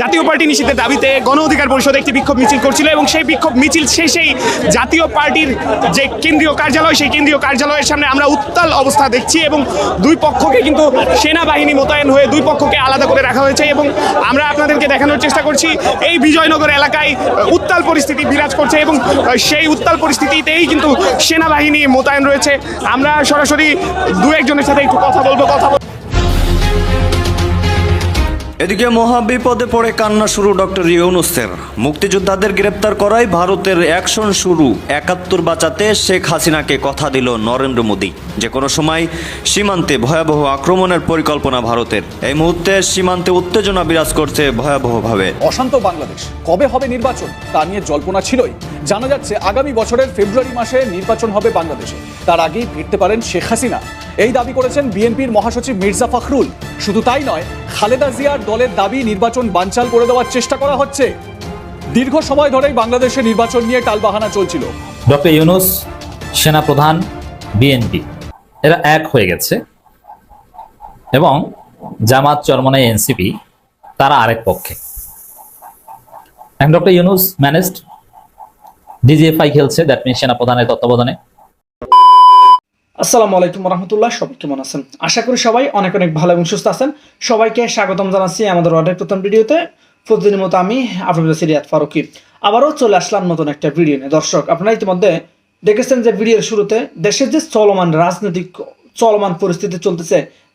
জাতীয় পার্টি নিষিদ্ধের দাবিতে গণ অধিকার পরিষদ একটি বিক্ষোভ মিছিল করছিল এবং সেই বিক্ষোভ মিছিল শেষেই জাতীয় পার্টির যে কেন্দ্রীয় কার্যালয়, সেই কেন্দ্রীয় কার্যালয়ের সামনে আমরা উত্তাল অবস্থা দেখছি এবং দুই পক্ষকে কিন্তু সেনাবাহিনী মোতায়েন হয়ে দুই পক্ষকে আলাদা করে রাখা হয়েছে এবং আমরা আপনাদেরকে দেখানোর চেষ্টা করছি, এই বিজয়নগর এলাকায় উত্তাল পরিস্থিতি বিরাজ করছে এবং সেই উত্তাল পরিস্থিতিতেই কিন্তু সেনাবাহিনী মোতায়েন রয়েছে। আমরা সরাসরি দু একজনের সাথে একটু কথা বলব কথা বলব এদিকে মহাবিপদে পড়ে কান্না শুরু ডক্টর ইউনুসের। মুক্তিযোদ্ধাদের গ্রেপ্তার করায় ভারতের অ্যাকশন শুরু। একাত্তর বাঁচাতে শেখ হাসিনাকে কথা দিল নরেন্দ্র মোদী। যে কোনো সময় সীমান্তে ভয়াবহ আক্রমণের পরিকল্পনা ভারতের। এই মুহূর্তে সীমান্তে উত্তেজনা বিরাজ করছে ভয়াবহভাবে। অশান্ত বাংলাদেশ। কবে হবে নির্বাচন? তা নিয়ে জল্পনা ছিলই। জানা যাচ্ছে, আগামী বছরের ফেব্রুয়ারি মাসে নির্বাচন হবে বাংলাদেশে। তার আগেই ফিরতে পারেন শেখ হাসিনা। এই দাবি করেছেন বিএনপির মহাসচিব মির্জা ফখরুল। শুধু তাই নয়, খালেদা জিয়ার দলের দাবি নির্বাচন বানচাল করে দেওয়ার চেষ্টা করা হচ্ছে। দীর্ঘ সময় ধরেই বাংলাদেশে নির্বাচন নিয়ে টালবাহানা চলছিল। ডক্টর ইউনুস, সেনাপ্রধান, বিএনপি, এরা এক হয়ে গেছে। এবং জামাত চরমনাই এনসিপি, তারা আরেক পক্ষে। এখন ডক্টর ইউনুস ম্যানেজড ডিজিএফআই খেলছে দ্যাট মিন সেনাপ্রধানের তত্ত্বাবধানে। আসসালামু আলাইকুম রহমতুল্লাহ, সবাই কেমন আছেন? আশা করি সবাই অনেক অনেক ভালো এবং সুস্থ আছেন। সবাইকে স্বাগতম জানাচ্ছি আমাদের অর্ডার প্রথম ভিডিওতে। প্রতিদিনের মতো আমি আপনাদের সিরিয়াত ফারুকি। আবারও চলে আসলাম নতুন একটা ভিডিও নিয়ে। দর্শক, আপনারা ইতিমধ্যে দেখেছেন যে ভিডিওর শুরুতে দেশের যে চলমান রাজনৈতিক, চলমান পরিস্থিতি চলতেছে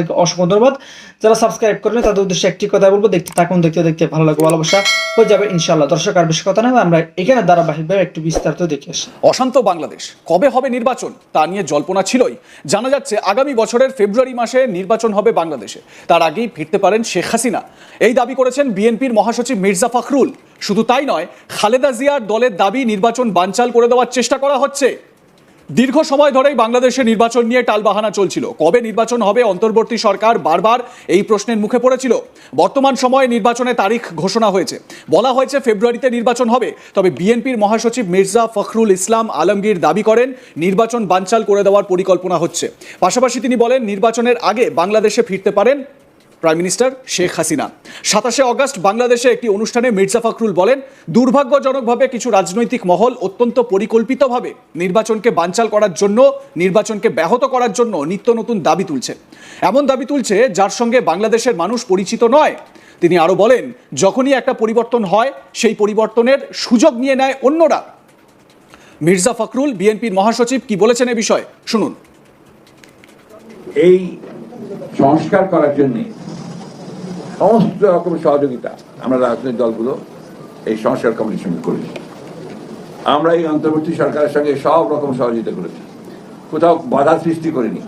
তাদেরকে অসংখ্য ধন্যবাদ। যারা সাবস্ক্রাইব করেন তাদের উদ্দেশ্যে একটি কথা বলব, দেখতে থাকুন, দেখতে দেখতে ভালো লাগবে, ভালোবাসা হয়ে যাবে ইনশাল্লাহ দর্শক, আর বেশি কথা না, আমরা এখানে ধারাবাহিকভাবে একটু বিস্তারিত দেখে আসি। অশান্ত বাংলাদেশ, কবে হবে নির্বাচন? তা নিয়ে জল্পনা ছিলই। জানা যাচ্ছে, আগামী বছরের ফেব্রুয়ারি মাসে নির্বাচন হবে বাংলাদেশে। তার আগেই ফিরতে পারেন শেখ হাসিনা। এই দাবি করেছেন বিএনপির মহাসচিব মির্জা ফখরুল। শুধু তাই নয়, খালেদা জিয়ার দলের দাবি নির্বাচন বানচাল করে দেওয়ার চেষ্টা করা হচ্ছে। দীর্ঘ সময় ধরেই বাংলাদেশে নির্বাচন নিয়ে টালবাহানা চলছিল। কবে নির্বাচন হবে অন্তর্বর্তী সরকার বারবার এই প্রশ্নের মুখে পড়েছিল। বর্তমান সময়ে নির্বাচনের তারিখ ঘোষণা হয়েছে। বলা হয়েছে ফেব্রুয়ারিতে নির্বাচন হবে। তবে বিএনপির মহাসচিব মির্জা ফখরুল ইসলাম আলমগীর দাবি করেন, নির্বাচন বানচাল করে দেওয়ার পরিকল্পনা হচ্ছে। পাশাপাশি তিনি বলেন, নির্বাচনের আগে বাংলাদেশে ফিরতে পারেন প্রাইম মিনিস্টার শেখ হাসিনা সাতাশে অগস্ট বাংলাদেশে একটি অনুষ্ঠানে মির্জা ফখরুল বলেন, দুর্ভাগ্যজনকভাবে কিছু রাজনৈতিক মহল অত্যন্ত পরিকল্পিতভাবে নির্বাচনকে বানচাল করার জন্য, নির্বাচনকে ব্যাহত করার জন্য নিত্য নতুন দাবি তুলছে। এমন দাবি তুলছে যার সঙ্গে বাংলাদেশের মানুষ পরিচিত নয়। তিনি আরও বলেন, যখনই একটা পরিবর্তন হয়, সেই পরিবর্তনের সুযোগ নিয়ে নেয় অন্যরা। মির্জা ফখরুল, বিএনপির মহাসচিব, কি বলেছেন এ বিষয়ে? শুনুন। এই সংস্কার করার জন্য সমস্ত রকম সহযোগিতা আমরা রাজনৈতিক দলগুলো এই সংস্কার কমিটির সঙ্গে করেছি। আমরা এই অন্তর্বর্তী সরকারের সঙ্গে সব রকম সহযোগিতা করেছি। কোথাও বাধা সৃষ্টি করিনি।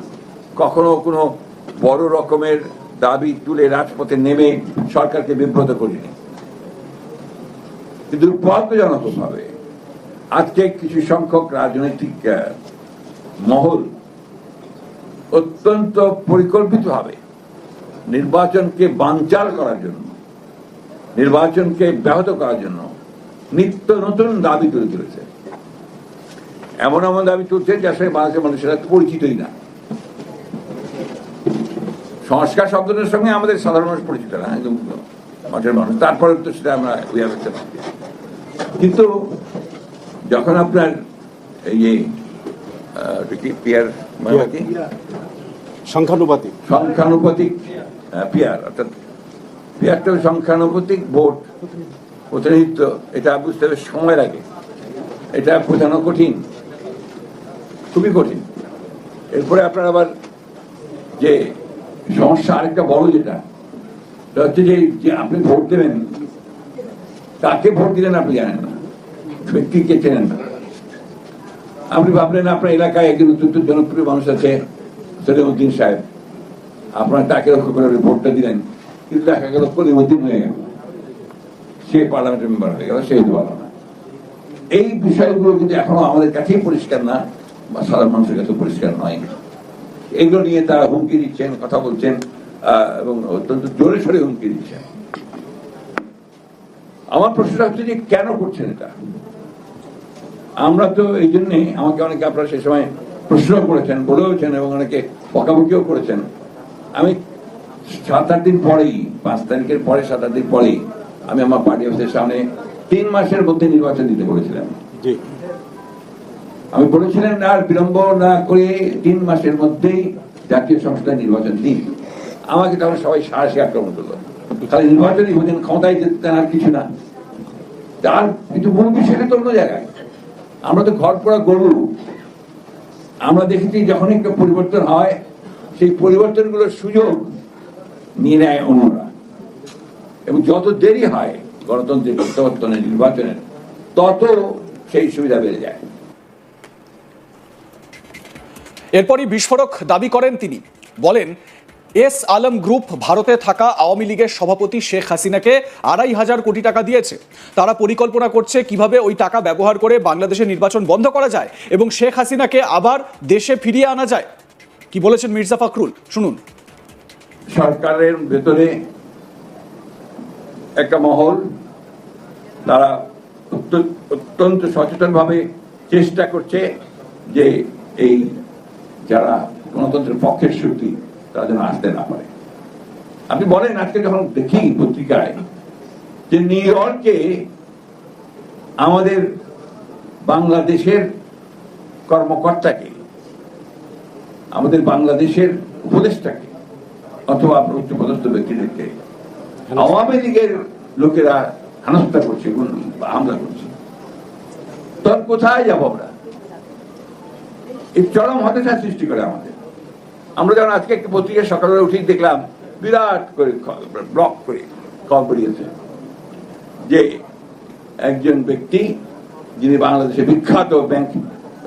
কখনো কোনো বড় রকমের দাবি তুলে রাজপথে নেমে সরকারকে বিব্রত করিনি। কিন্তু দুর্ভাগ্যজনকভাবে আজকে কিছু সংখ্যক রাজনৈতিক মহল অত্যন্ত পরিকল্পিতভাবে নির্বাচনকে বানচাল করার জন্য নির্বাচনকে ব্যাহত করার জন্য নিত্য নতুন দাবি তুলে তুলেছে এমন এমন দাবি তুলছে যার সঙ্গে বাংলাদেশের মানুষেরা পরিচিতই না। সংস্কার শব্দটার সঙ্গে আমাদের সাধারণ মানুষ পরিচিত না একদম মাঠের মানুষ। তারপরে তো সেটা আমরা উইয়া করতে পারি। কিন্তু যখন আপনার এই যে পিয়ার মানে সংখ্যানুপাতিক। সংখ্যানুপাতিক পিয়ার, অর্থাৎ পিয়ারটা সংখ্যানুপাতিক ভোট, প্রতিনিধিত্ব, এটা বুঝতে হবে সময় লাগে। এটা বোঝানো কঠিন, খুবই কঠিন। এরপরে আপনার আবার যে সমস্যা আরেকটা বড় যেটা হচ্ছে যে আপনি ভোট দেবেন, কাকে ভোট দিলেন আপনি জানেন না ব্যক্তিকে চেনেন না। আপনি ভাবলেন আপনার এলাকায় একজন অত্যন্ত জনপ্রিয় মানুষ আছে, সলিমুদ্দিন সাহেব। আপনার তাকে করে আপনি ভোটটা দিলেন। কিন্তু দেখা গেল কলিমুদ্দিন হয়ে গেল। সে পার্লামেন্টের মেম্বার হয়ে গেল, সে হতে পারল না। এই বিষয়গুলো কিন্তু এখনও আমাদের কাছেই পরিষ্কার না, বা সাধারণ মানুষের কাছে পরিষ্কার নয়। এগুলো নিয়ে তারা হুমকি দিচ্ছেন, কথা বলছেন এবং অত্যন্ত জোরে সরে হুমকি দিচ্ছেন। আমার প্রশ্নটা হচ্ছে যে কেন করছেন এটা? আমরা তো এই জন্যে আমাকে অনেকে আপনারা সে সময় প্রশ্ন করেছেন, বলেওছেন, এবং অনেকে বকাবকিও করেছেন। আমি সাত আট দিন পরেই পাঁচ তারিখের পরে সাত আট দিন পরেই আমি আমার পার্টি অফিসের সামনে তিন মাসের মধ্যে নির্বাচন দিতে বলেছিলাম। আমি বলেছিলেন আর বিলম্ব না করে তিন মাসের মধ্যেই জাতীয় সংসদের নির্বাচন দিন। আমাকে তখন সবাই সাহসী আক্রমণ করল। তাহলে নির্বাচনই হতেন ক্ষমতায় যেতেন আর কিছু না। তার কিন্তু মূল বিষয়টা তো অন্য জায়গায়। আমরা তো ঘর পড়া গরু। আমরা দেখেছি যখন একটা পরিবর্তন হয় সেই পরিবর্তনগুলোর সুযোগ নিয়ে নেয় অন্যরা। এবং যত দেরি হয় গণতন্ত্রের প্রত্যাবর্তনের, নির্বাচনের, তত সেই সুবিধা বেড়ে যায়। এরপরই বিস্ফোরক দাবি করেন তিনি। বলেন, এস আলম গ্রুপ ভারতে থাকা আওয়ামী লীগের সভাপতি শেখ হাসিনাকে আড়াই হাজার কোটি টাকা দিয়েছে। তারা পরিকল্পনা করছে কীভাবে ওই টাকা ব্যবহার করে বাংলাদেশের নির্বাচন বন্ধ করা যায় এবং শেখ হাসিনাকে আবার দেশে ফিরিয়ে আনা যায়। কি বলেছেন মির্জা ফখরুল? শুনুন। সরকারের ভেতরে একটা মহল, তারা অত্য- অত্যন্ত সচেতনভাবে চেষ্টা করছে যে এই যারা গণতন্ত্রের পক্ষের শক্তি, তারা যেন আসতে না পারে। আপনি বলেন, আজকে যখন দেখি পত্রিকায় যে নিউ ইয়র্কে আমাদের বাংলাদেশের কর্মকর্তাকে আমাদের বাংলাদেশের উপদেষ্টাকে অথবা উচ্চপদস্থ ব্যক্তিদেরকে আওয়ামী লীগের লোকেরা হেনস্থা করছে হামলা করছে। তখন কোথায় যাব আমরা? এই চরম হতাশা সৃষ্টি করে আমাদের। আমরা যেমন আজকে একটা পত্রিকা সকালে উঠেই দেখলাম, বিরাট করে ব্লক করে কল করিয়েছে যে একজন ব্যক্তি যিনি বাংলাদেশে বিখ্যাত ব্যাংক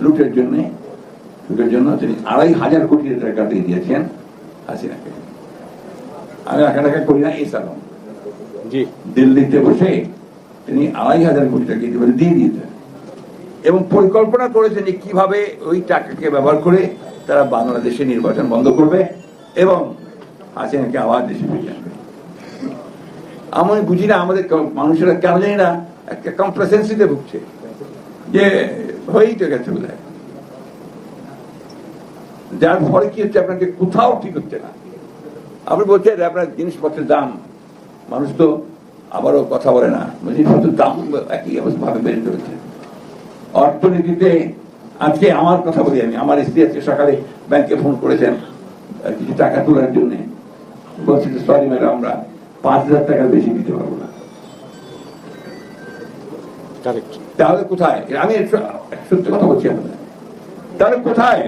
লুটের জন্য লুটের জন্য তিনি আড়াই হাজার কোটি টাকা দিয়ে দিয়েছেন হাসিনাকে। আমি টাকা টাকা করি না এই সালাম। দিল্লিতে বসে তিনি আড়াই হাজার কোটি টাকা ইতিমধ্যে দিয়ে দিয়েছেন। এবং পরিকল্পনা করেছেন যে কীভাবে ওই টাকাকে ব্যবহার করে তারা বাংলাদেশে নির্বাচন বন্ধ করবে এবং হাসিনাকে আবার দেশে ফিরিয়ে আনবে আমি বুঝি না আমাদের মানুষেরা কেন জানি না একটা কমপ্লেসেন্সিতে ভুগছে। যে হয়েই তো গেছে বোধ যার ফলে কি হচ্ছে আপনাকে কোথাও ঠিক হচ্ছে না। আপনি বলছেন আপনার জিনিসপত্রের দাম। মানুষ তো আবারও কথা বলে না। জিনিসপত্রের দাম একই অবস্থা ভাবে বেড়ে চলেছে। অর্থনীতিতে আজকে আমার কথা বলি আমি আমার স্ত্রী আজকে সকালে ব্যাংকে ফোন করেছেন কিছু টাকা তোলার জন্য। বলছি যে সরি ম্যাডাম আমরা পাঁচ হাজার টাকার বেশি দিতে পারব না। তাহলে কোথায়? আমি সত্যি কথা বলছি আপনাদের তাহলে কোথায়?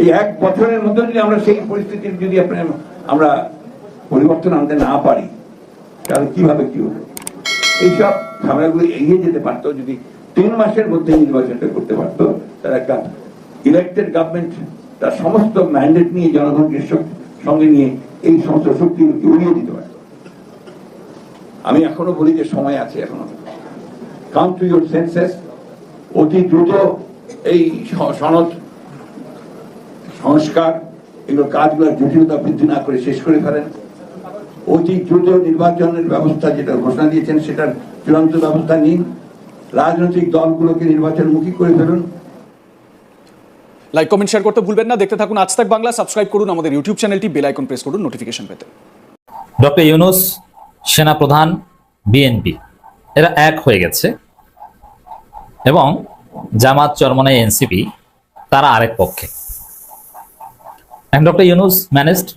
এই এক বছরের মধ্যে যদি আমরা সেই পরিস্থিতির যদি আমরা পরিবর্তন আনতে না পারি, তাহলে কীভাবে কি হবে? এইসব ঝামেলাগুলো এগিয়ে যেতে পারতো, যদি তিন মাসের মধ্যে নির্বাচনটা করতে পারতো, তার একটা ইলেক্টেড গভর্নমেন্ট তার সমস্ত ম্যান্ডেট নিয়ে জনগণকে সঙ্গে নিয়ে এই সমস্ত শক্তিগুলোকে উড়িয়ে দিতে পারত। আমি এখনও বলি যে সময় আছে এখনও। কাম টু ইউর সেন্সেস অতি দ্রুত এই সনদ সংস্কার এগুলো কাজগুলোর জটিলতা বৃদ্ধি না করে শেষ করে ফেলেন। অতি দ্রুত নির্বাচনের ব্যবস্থা যেটা ঘোষণা দিয়েছেন সেটার চূড়ান্ত ব্যবস্থা নিন। রাজনৈতিক দলগুলোকে নির্বাচনমুখী করে ফেলুন। লাইক কমেন্ট শেয়ার করতে ভুলবেন না। দেখতে থাকুন আজ তাক বাংলা। সাবস্ক্রাইব করুন আমাদের ইউটিউব চ্যানেলটি। বেল আইকন প্রেস করুন নোটিফিকেশন পেতে। ডক্টর ইউনুস সেনাপ্রধান বিএনপি এরা এক হয়ে গেছে। এবং জামাত চরমনাই এনসিপি তারা আরেক পক্ষে। ডক্টর ইউনুস ম্যানেজড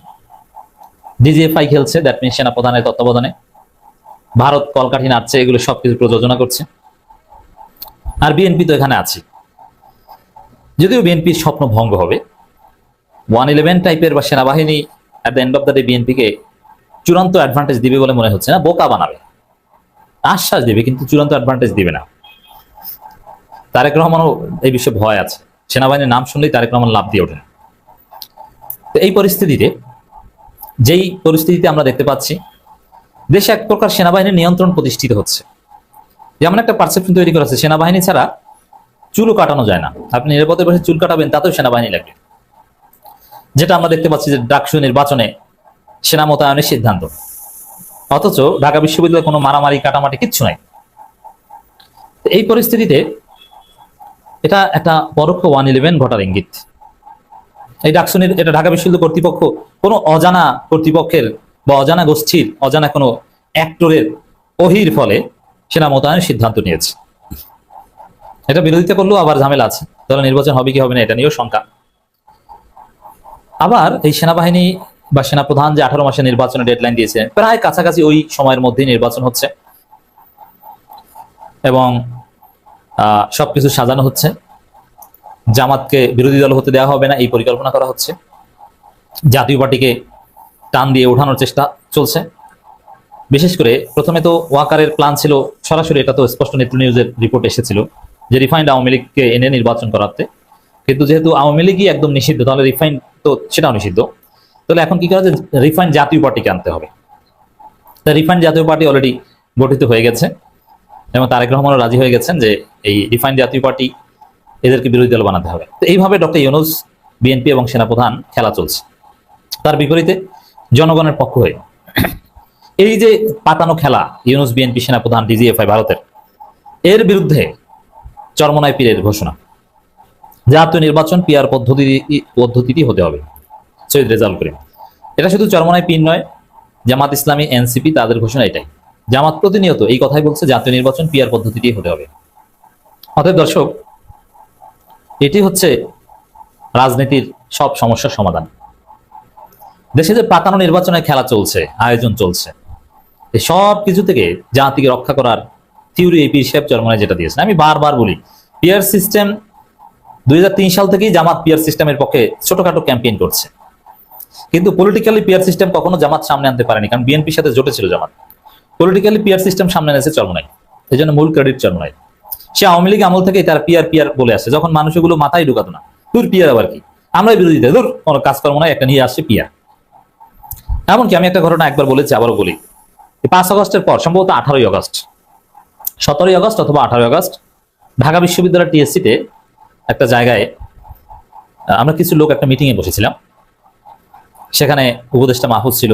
ডিজিএফআই খেলছে দ্যাট মিন সেনাপ্রধানের তত্ত্বাবধানে। ভারত, কলকাঠি নাচছে এগুলো সবকিছু প্রযোজনা করছে। আর বিএনপি তো এখানে আছে। যদিও বিএনপির স্বপ্ন ভঙ্গ হবে, ওয়ান ইলেভেন টাইপের বা সেনাবাহিনী at the end of the day বিএনপিকে চূড়ান্ত অ্যাডভান্টেজ দিবে বলে মনে হচ্ছে না, বোকা বানাবে। আশ্বাস দিবে, কিন্তু চূড়ান্ত অ্যাডভান্টেজ দিবে না। তারেক রহমানও এই বিষয়ে ভয় আছে। সেনাবাহিনীর নাম শুনলেই তারেক রহমান লাভ দিয়ে ওঠেন। তো এই পরিস্থিতিতে, যেই পরিস্থিতিতে আমরা দেখতে পাচ্ছি, দেশে এক প্রকার সেনাবাহিনীর নিয়ন্ত্রণ প্রতিষ্ঠিত হচ্ছে। যেমন একটা পারসেপশন তৈরি করেছে সেনাবাহিনী ছাড়া চুলও কাটানো যায় না। আপনি নিরাপদে বসে চুল কাটাবেন, তাতেও সেনাবাহিনী লাগবে। যেটা আমরা দেখতে পাচ্ছি যে ডাকসু নির্বাচনে সেনা মোতায়েনের সিদ্ধান্ত। অথচ ঢাকা বিশ্ববিদ্যালয়ে কোনো মারামারি, কাটামাটি কিচ্ছু নাই। এই পরিস্থিতিতে এটা একটা পরোক্ষ ওয়ান ইলেভেন ঘটার ইঙ্গিত। এই ডাকসুনির এটা ঢাকা বিশ্ববিদ্যালয় কর্তৃপক্ষ কোনো অজানা কর্তৃপক্ষের বা অজানা গোষ্ঠীর, অজানা কোনো অ্যাক্টরের অহির ফলে সেনা মোতায়েনের সিদ্ধান্ত নিয়েছে। এটা বিরোধিতা করলেও আবার ঝামেলা আছে। তাহলে নির্বাচন হবে কি হবে না, এটা নিয়েও শঙ্কা। আবার এই সেনাবাহিনী বা সেনাপ্রধান যে আঠারো মাসে নির্বাচনের ডেডলাইন দিয়েছে, প্রায় কাছাকাছি ওই সময়ের মধ্যেই নির্বাচন হচ্ছে। এবং সবকিছু সাজানো হচ্ছে। জামাতকে বিরোধী দল হতে দেওয়া হবে না, এই পরিকল্পনা করা হচ্ছে। জাতীয় পার্টিকে টান দিয়ে ওঠানোর চেষ্টা চলছে। বিশেষ করে প্রথমে তো ওয়াকারের প্ল্যান ছিল সরাসরি, এটা তো স্পষ্ট নেত্র নিউজের রিপোর্ট এসেছিল যে রিফাইন্ড আওয়ামী লীগকে এনে নির্বাচন করাতে। কিন্তু যেহেতু আওয়ামী লীগই একদম নিষিদ্ধ, তাহলে রিফাইন্ড তো সেটাও নিষিদ্ধ। তাহলে এখন কি করা যায়? রিফাইন্ড জাতীয় পার্টিকে আনতে হবে। তা রিফাইন্ড জাতীয় পার্টি অলরেডি গঠিত হয়ে গেছে এবং তারেক রহমানও রাজি হয়ে গেছেন যে এই রিফাইন্ড জাতীয় পার্টি এদেরকে বিরোধী দল বানাতে হবে। তো এইভাবে ডক্টর ইউনুস, বিএনপি এবং সেনাপ্রধান খেলা চলছে। তার বিপরীতে জনগণের পক্ষ হয়ে এই যে পাতানো খেলা ইউনুস, বিএনপি, সেনাপ্রধান, ডিজিএফআই ভারতের, এর বিরুদ্ধে চরমনায় পীরের ঘোষণা। জাতীয় নির্বাচন পিআর পদ্ধতি, পদ্ধতিটি হতে হবে সৈয়দ রেজাউল করিম। এটা শুধু চরমনায় পীর নয়, জামাত ইসলামী, এনসিপি তাদের ঘোষণা এটাই। জামাত প্রতিনিয়ত এই কথাই বলছে, জাতীয় নির্বাচন পিআর পদ্ধতিটি হতে হবে। অতএব দর্শক এটি হচ্ছে রাজনীতির সব সমস্যার সমাধান। দেশে যে পাতানো নির্বাচনের খেলা চলছে, আয়োজন চলছে এই সব কিছু থেকে জাতিকে রক্ষা করার থিওরি এই সাহেব যেটা দিয়েছেন। আমি বারবার বলি পিয়ার সিস্টেম দুই হাজার তিন সাল থেকেই জামাত পিয়ার সিস্টেমের পক্ষে ছোটখাটো ক্যাম্পেইন করছে। কিন্তু পলিটিক্যালি পিয়ার সিস্টেম কখনো জামাত সামনে আনতে পারেনি, কারণ বিএনপির সাথে জোটে ছিল জামাত। পলিটিক্যালি পিয়ার সিস্টেম সামনে এনেছে চরমনাই এই জন্য মূল ক্রেডিট চরমনাই সে আওয়ামী লীগ আমল থেকেই তার পিয়ার পিয়ার বলে আসছে যখন মানুষ এগুলো মাথায় ঢুকাতো না। দূর পিয়ার আবার কি? আমরাই বিরোধিতা দূর কোনো কাজকর্ম নয় একটা নিয়ে আসছে পিয়ার এমনকি আমি একটা ঘটনা একবার বলেছি, আবারও বলি। পাঁচ আগস্টের পর, সম্ভবত আঠারোই আগস্ট, সতেরোই আগস্ট অথবা আঠারোই আগস্ট, ঢাকা বিশ্ববিদ্যালয় টিএসসিতে একটা জায়গায় আমরা কিছু লোক একটা মিটিংয়ে বসেছিলাম। সেখানে উপদেষ্টা মাহফুজ ছিল।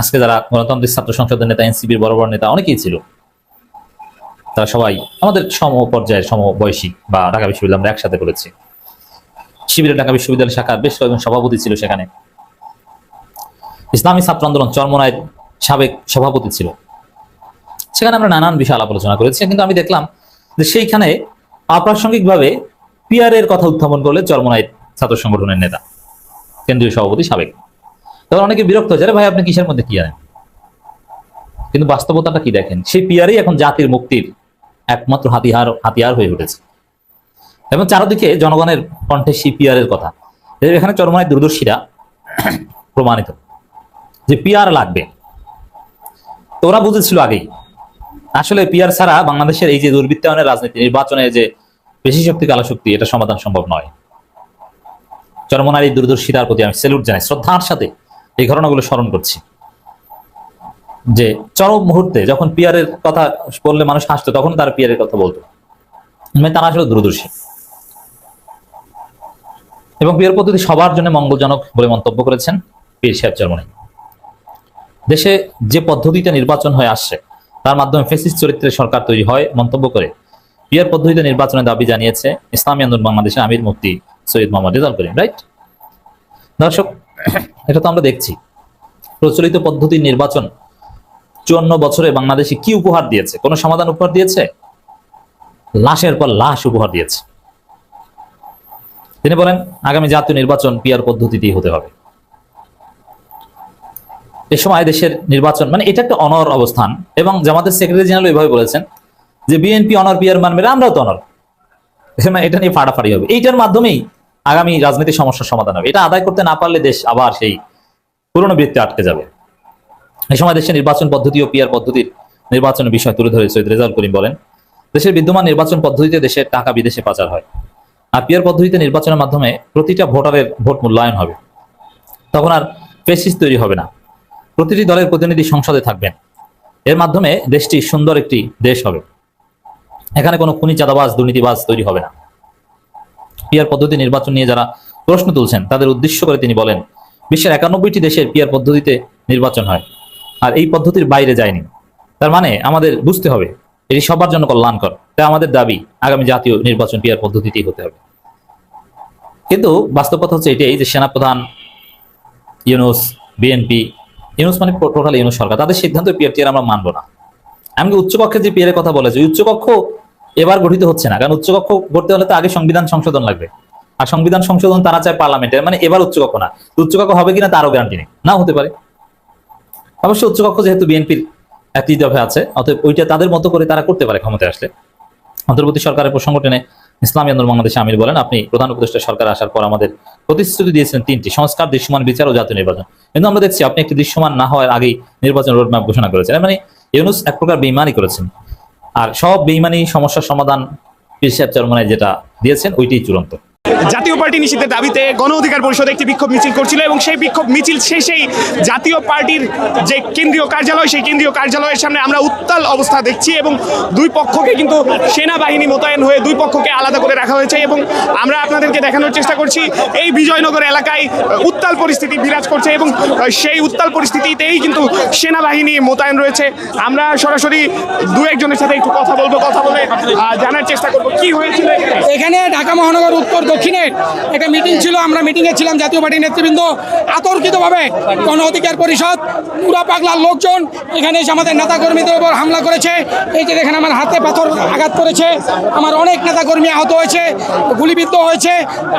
আজকে যারা গণতান্ত্রিক ছাত্র সংসদের নেতা এনসিপির বড় বড় নেতা, অনেকেই ছিল। তারা সবাই আমাদের সম পর্যায়ের সমবয়সী বা ঢাকা বিশ্ববিদ্যালয় আমরা একসাথে করেছি। শিবিরের ঢাকা বিশ্ববিদ্যালয় শাখার বেশ কয়েকজন সভাপতি ছিল সেখানে। ইসলামী ছাত্র আন্দোলন চরমনায় সাবেক সভাপতি ছিল। সেখানে আমরা নানান বিষয় আলাপ আলোচনা করেছি, কিন্তু আমি দেখলাম যে সেইখানে অপ্রাসঙ্গিকভাবে পিয়ার এর কথা উত্থাপন করলে চরমনায় ছাত্র সংগঠনের নেতা, কেন্দ্রীয় সভাপতি সাবেক। তখন অনেকে বিরক্ত হয়েছে "আরে ভাই, আপনি কিসের মধ্যে কি জানেন? কিন্তু বাস্তবতাটা কি দেখেন? সেই পিয়ারই এখন জাতির মুক্তির একমাত্র হাতিয়ার হাতিয়ার হয়ে উঠেছে। এবং চারদিকে জনগণের কণ্ঠে সেই পিয়ারের কথা এখানে চরমনায় দূরদর্শীরা প্রমাণিত যে পিয়ার লাগবে। তো ওরা বুঝেছিল আগেই। আসলে পিয়ার ছাড়া বাংলাদেশের এই যে দুর্বৃত্তায়নের রাজনীতি, নির্বাচনে যে বেশি শক্তি, কালো শক্তি, এটা সমাধান সম্ভব নয়। চরমনার এই দূরদর্শিতার প্রতি আমি সেলুট জানাই। শ্রদ্ধার সাথে এই ঘটনাগুলো স্মরণ করছি। যে চরম মুহূর্তে যখন পিয়ারের কথা বললে মানুষ হাসতো, তখন তারা পিয়ারের কথা বলতো। মানে তারা আসলে দূরদর্শী। এবং পিয়ার পদ্ধতি সবার জন্য মঙ্গলজনক বলে মন্তব্য করেছেন পীর সাহেব চরমনাই। দেশে যে পদ্ধতিতে নির্বাচন হয়ে আসছে, তার মাধ্যমে ফেসিস চরিত্রের সরকার তৈরি হয় মন্তব্য করে পিয়ার পদ্ধতিতে নির্বাচনের দাবি জানিয়েছে ইসলামী আন্দোলন বাংলাদেশের আমির মুফতি সৈয়দ মোহাম্মদ রেজাল করিম, রাইট? দর্শক, এটা তো আমরা দেখছি। প্রচলিত পদ্ধতির নির্বাচন চুয়ান্ন বছরে বাংলাদেশে কি উপহার দিয়েছে? কোনো সমাধান উপহার দিয়েছে? লাশের পর লাশ উপহার দিয়েছে। তিনি বলেন, আগামী জাতীয় নির্বাচন পিয়ার পদ্ধতিতেই হতে হবে। এ সময় দেশের নির্বাচন মানে এটা একটা অনর অবস্থান। এবং জামাতের সেক্রেটারি জেনারেল এভাবে বলেছেন যে বিএনপি অনর পিয়ার মানবে আমরাও তো অনর এটা নিয়ে ফাড়াফাড়ি হবে। এইটার মাধ্যমেই আগামী রাজনৈতিক সমস্যার সমাধান হবে। এটা আদায় করতে না পারলে দেশ আবার সেই পুরনো বৃত্তে আটকে যাবে। এই সময় দেশের নির্বাচন পদ্ধতি ও পিয়ার পদ্ধতির নির্বাচনের বিষয় তুলে ধরে সৈয়দ রেজাউল করিম বলেন, দেশের বিদ্যমান নির্বাচন পদ্ধতিতে দেশের টাকা বিদেশে পাচার হয়। আর পিয়ার পদ্ধতিতে নির্বাচনের মাধ্যমে প্রতিটা ভোটারের ভোট মূল্যায়ন হবে। তখন আর ফেসিস তৈরি হবে না। প্রতিটি দলের প্রতিনিধি সংসদে থাকবেন। এর মাধ্যমে দেশটি সুন্দর একটি দেশ হবে। এখানে কোনো খুনি, চাঁদাবাজ, দুর্নীতিবাজ তৈরি হবে না। পিয়ার পদ্ধতি নির্বাচন নিয়ে যারা প্রশ্ন তুলছেন, তাদের উদ্দেশ্য করে তিনি বলেন, বিশ্বের একানব্বইটি দেশের পিয়ার পদ্ধতিতে নির্বাচন হয়। আর এই পদ্ধতির বাইরে যায়নি। তার মানে আমাদের বুঝতে হবে, এটি সবার জন্য কল্যাণকর। তাই আমাদের দাবি, আগামী জাতীয় নির্বাচন পিয়ার পদ্ধতিতেই হতে হবে। কিন্তু বাস্তব কথা হচ্ছে এটাই যে সেনাপ্রধান ইউনুস, বিএনপি, ইউনুস মানে টোটাল ইউনুস সরকার, তাদের সিদ্ধান্ত পিয়ার টিয়ার আমরা মানবো না। এমনকি উচ্চকক্ষে যে পিয়ারের কথা বলেছে উচ্চকক্ষ এবার গঠিত হচ্ছে না, কারণ উচ্চকক্ষ করতে হলে তো আগে সংবিধান সংশোধন লাগবে। আর সংবিধান সংশোধন তারা চায় পার্লামেন্টে মানে এবার উচ্চকক্ষ না। উচ্চকক্ষ হবে কিনা তারও গ্যারান্টি নেই। না হতে পারে। অবশ্য উচ্চকক্ষ যেহেতু বিএনপির একই দফে আছে, অতএব ওইটা তাদের মতো করে তারা করতে পারে ক্ষমতায় আসলে। অন্তর্বর্তী সরকারের প্রসঙ্গ টেনে ইসলামী আন্দোলন বাংলাদেশে আমির বলেন, আপনি প্রধান উপদেষ্টা সরকার আসার পর আমাদের প্রতিশ্রুতি দিয়েছেন তিনটি, সংস্কার, দৃশ্যমান বিচার ও জাতীয় নির্বাচন। কিন্তু আমরা দেখছি আপনি একটি দৃশ্যমান না হওয়ার আগেই নির্বাচন রোডম্যাপ ঘোষণা করেছেন। মানে ইউনুস এক প্রকার বেইমানি করেছেন। আর সব বেইমানি সমস্যার সমাধান সাহেব চরমনায় যেটা দিয়েছেন, ওইটাই চূড়ান্ত। জাতীয় পার্টি নিষিদ্ধের দাবিতে গণ অধিকার পরিষদ একটি বিক্ষোভ মিছিল করছিল এবং সেই বিক্ষোভ মিছিল শেষেই জাতীয় পার্টির যে কেন্দ্রীয় কার্যালয়, সেই কেন্দ্রীয় কার্যালয়ের সামনে আমরা উত্তাল অবস্থা দেখছি এবং দুই পক্ষকে কিন্তু সেনাবাহিনী মোতায়েন হয়ে দুই পক্ষকে আলাদা করে রাখা হয়েছে এবং আমরা আপনাদেরকে দেখানোর চেষ্টা করছি, এই বিজয়নগর এলাকায় উত্তাল পরিস্থিতি বিরাজ করছে এবং সেই উত্তাল পরিস্থিতিতেই কিন্তু সেনাবাহিনী মোতায়েন রয়েছে আমরা সরাসরি দু একজনের সাথে একটু কথা বলব, কথা বলে জানার চেষ্টা করব, কি হয়েছিল এখানে? ঢাকা মহানগর উত্তর দক্ষিণে একটা মিটিং ছিল, আমরা মিটিংয়ে ছিলাম জাতীয় পার্টির নেতৃবৃন্দ। আতর্কিতভাবে গণ অধিকার পরিষদ, পুরা পাগলার লোকজন এখানে এসে আমাদের নেতাকর্মীদের উপর হামলা করেছে। এই যে দেখেন আমার হাতে পাথর আঘাত করেছে। আমার অনেক নেতাকর্মী আহত হয়েছে, গুলিবিদ্ধ হয়েছে।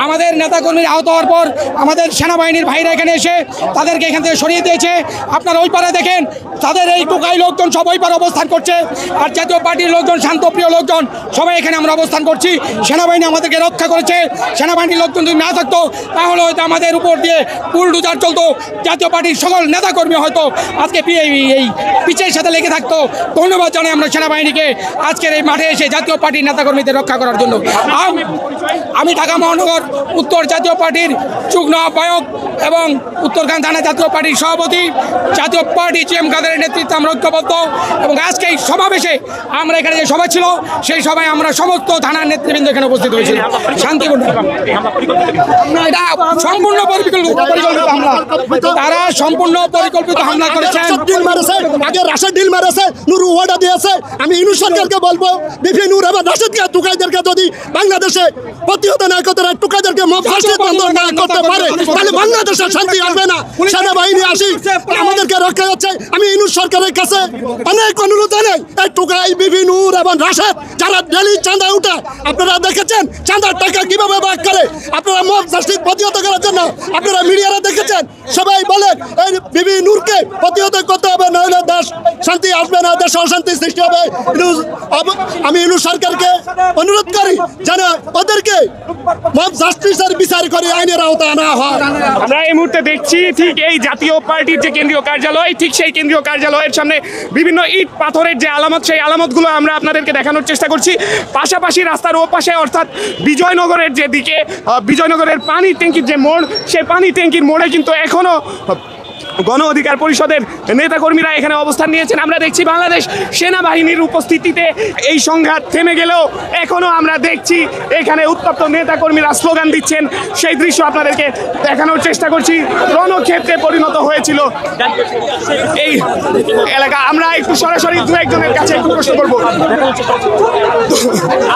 আমাদের নেতাকর্মী আহত হওয়ার পর আমাদের সেনাবাহিনীর ভাইরা এখানে এসে তাদেরকে এখান থেকে সরিয়ে দিয়েছে। আপনারা ওই পারে দেখেন, তাদের এই টোকাই লোকজন সব ওই পারে অবস্থান করছে। আর জাতীয় পার্টির লোকজন শান্তপ্রিয় লোকজন, সবাই এখানে আমরা অবস্থান করছি। সেনাবাহিনী আমাদেরকে রক্ষা করেছে। সেনাবাহিনীর লোকজন যদি না থাকতো, তাহলে হয়তো আমাদের উপর দিয়ে বুলডুজার চলতো। জাতীয় পার্টির সকল নেতাকর্মী হয়তো আজকে এই পিচের সাথে লেগে থাকতো। ধন্যবাদ জানাই আমরা সেনাবাহিনীকে আজকের এই মাঠে এসে জাতীয় পার্টির নেতাকর্মীদের রক্ষা করার জন্য। আম- ঢাকা মহানগর উত্তর জাতীয় পার্টির যুগ্ম আহ্বায়ক এবং উত্তরখান থানা জাতীয় পার্টির সভাপতি জাতীয় পার্টি জিএম কাদের নেতৃত্বে আমরা ঐক্যবদ্ধ। এবং আজকে এই সমাবেশে আমরা এখানে যে সভা ছিল সেই সভায় আমরা সমস্ত থানার নেতৃবৃন্দ এখানে উপস্থিত হয়েছিল। শান্তিপূর্ণ। এটা সম্পূর্ণ পরিকল্পিত হামলা। তারা সম্পূর্ণ পরিকল্পিত হামলা করেছেন। ডিল মারেছে আগে রাশেদ ডিল মারেছে নুরু ওয়ার্ডা দিয়েছে। আমি ইনু সরকারকে বলব বিপি নূর এবং রাশেদকে টুকাইদেরকে যদি বাংলাদেশে প্রতিহত না করতে পারে টুকাইদেরকে মব ফাঁসির বন্ধ না করতে পারে। তাহলে বাংলাদেশে শান্তি আসবে না। সেনাবাহিনী আসি। আমাদেরকে যাচ্ছে আমি ইনু সরকারের কাছে অনেক অনুরোধ জানাই। এই টুকাই বিপি নূর এবং রাশেদ, যারা ডেলি চাঁদা উঠে, আপনারা দেখেছেন চাঁদার টাকা কীভাবে করে? আপনারা মব শাস্তি প্রতিহত করার জন্য আপনারা মিডিয়ারা দেখেছেন? সবাই বলেন, এই বিবি নূরকে প্রতিহত করতে হবে, নইলে দেশ শান্তি আসবে না অশান্তি সৃষ্টি হবে। আমি ইনু সরকারকে অনুরোধ করি যেন ওদেরকে মব জাস্টিসের বিচার করে আইনের আওতায় আনা হয়। আমরা এই মুহূর্তে দেখছি ঠিক এই জাতীয় পার্টির যে কেন্দ্রীয় কার্যালয় ঠিক সেই কেন্দ্রীয় কার্যালয়ের সামনে বিভিন্ন ইট পাথরের যে আলামত, সেই আলামতগুলো আমরা আপনাদেরকে দেখানোর চেষ্টা করছি। পাশাপাশি রাস্তার ওপাশে, অর্থাৎ বিজয়নগরের যে দিকে বিজয়নগরের পানি ট্যাঙ্কির যে মোড়, সেই পানি ট্যাঙ্কির মোড়ে কিন্তু এখনও গণ অধিকার পরিষদের নেতাকর্মীরা এখানে অবস্থান নিয়েছেন। আমরা দেখছি বাংলাদেশ সেনাবাহিনীর উপস্থিতিতে এই সংঘাত থেমে গেলেও এখনও আমরা দেখছি এখানে উত্তপ্ত নেতাকর্মীরা স্লোগান দিচ্ছেন। সেই দৃশ্য আপনাদেরকে দেখানোর চেষ্টা করছি। রণক্ষেত্রে পরিণত হয়েছিল এই এলাকা। আমরা একটু সরাসরি দু একজনের কাছে একটু প্রশ্ন করব।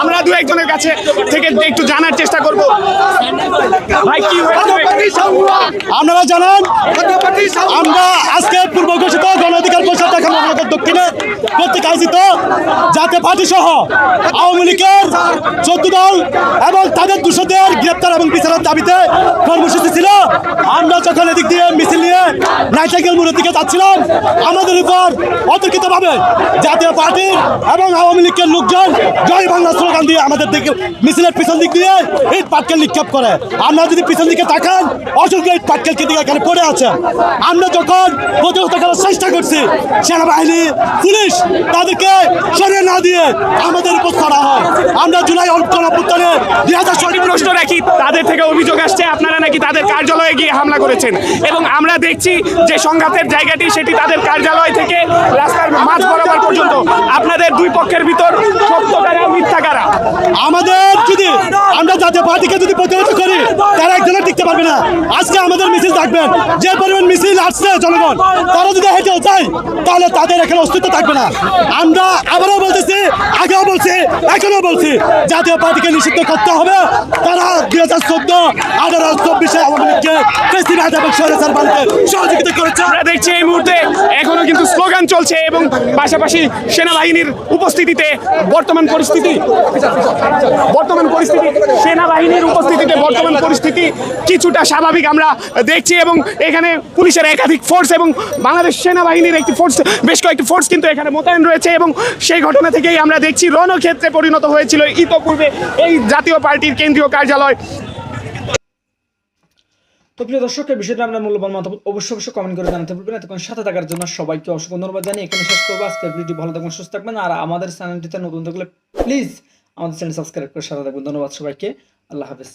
আমরা দু একজনের কাছে থেকে একটু জানার চেষ্টা করব। ভাই কি আপনারা জানেন? আমরা আজকে পূর্ব ঘোষিত গণ অধিকার পরিষদ ঢাকা মহানগর দক্ষিণে কর্তৃক আয়োজিত জাতীয় পার্টি সহ আওয়ামী লীগের চোদ্দ দল এবং তাদের দুশোদের গ্রেপ্তার এবং বিচারের দাবিতে কর্মসূচি ছিল। আমরা যখন এদিক দিয়ে মিছিল নিয়ে নাইটাইকেল মোড়ের দিকে যাচ্ছিলাম, আমাদের উপর অতর্কিতভাবে জাতীয় পার্টির এবং আওয়ামী লীগের লোকজন জয় বাংলা স্লোগান দিয়ে আমাদের দিকে মিছিলের পিছন দিক দিয়ে ইট পাটকেল নিক্ষেপ করে। আমরা যদি পিছন দিকে তাকান, অসংখ্য ইট পাটকেল কিন্তু এখানে পড়ে আছে। আমরা যখন প্রতিহত করার চেষ্টা করছি সেনাবাহিনী পুলিশ তাদেরকে সরিয়ে না দিয়ে আমাদের উপর করা হয়। আমরা জুলাই অভ্যুত্থানে দুই হাজার আমি প্রশ্ন রাখি তাদের থেকে অভিযোগ আসছে আপনারা নাকি তাদের কার্যালয়ে গিয়ে হামলা করেছেন? এবং আমরা দেখছি যে সংঘাতের জায়গাটি সেটি তাদের কার্যালয় থেকে রাস্তার মাঝ বরাবর পর্যন্ত। আপনাদের দুই পক্ষের ভিতর সত্য কারা মিথ্যা কারা? আমাদের যদি আমরা জাতীয় পার্টিকে যদি প্রতিহত করি তারা একজনের টিকতে পারবে না। আজকে আমাদের মিছিল থাকবেন। যে পরিমাণ মিছিল আসছে জনগণ। তারা যদি যায়, তাহলে তাদের এখানে অস্তিত্ব থাকবে না। আমরা আবারও বলতেছি, আগেও বলছি বলছি, জাতীয় পার্টিকে নিষিদ্ধ করতে হবে। তারা দুই হাজার চোদ্দ, আঠারো, চব্বিশে আওয়ামী লীগকে প্রেসিডেন্ট এবং সহযোগিতা করেছে। আমরা দেখছি এই মুহূর্তে এখনও কিন্তু স্লোগান চলছে এবং পাশাপাশি সেনাবাহিনীর উপস্থিতিতে বর্তমান পরিস্থিতি বর্তমান পরিস্থিতি, সেনাবাহিনীর উপস্থিতিতে বর্তমান পরিস্থিতি কিছুটা স্বাভাবিক আমরা দেখছি এবং এখানে পুলিশের একাধিক ফোর্স এবং বাংলাদেশ সেনাবাহিনীর একটি ফোর্স বেশ কয়েকটি ফোর্স কিন্তু এখানে মোতায়েন রয়েছে এবং সেই ঘটনা থেকেই আমরা দেখছি রণক্ষেত্রে পরিণত হয়েছিল ইতোপূর্বে এই জাতীয় পার্টির কেন্দ্রীয় কার্যালয়। তো প্রিয় দর্শক, এই বিষয়টা আপনার মূল্যবান মতামত অবশ্যই অবশ্যই কমেন্ট করে জানাতে ভুলবেন এতক্ষণ সাথে থাকার জন্য সবাইকে অসংখ্য ধন্যবাদ জানিয়ে এখানে শেষ করব। আজকের ভিডিও ভালো থাকবেন, সুস্থ থাকবেন। আর আমাদের চ্যানেলটিতে নতুন থাকলে প্লিজ আমাদের চ্যানেল সাবস্ক্রাইব করে সাথে থাকবেন। ধন্যবাদ সবাইকে। আল্লাহ হাফেজ।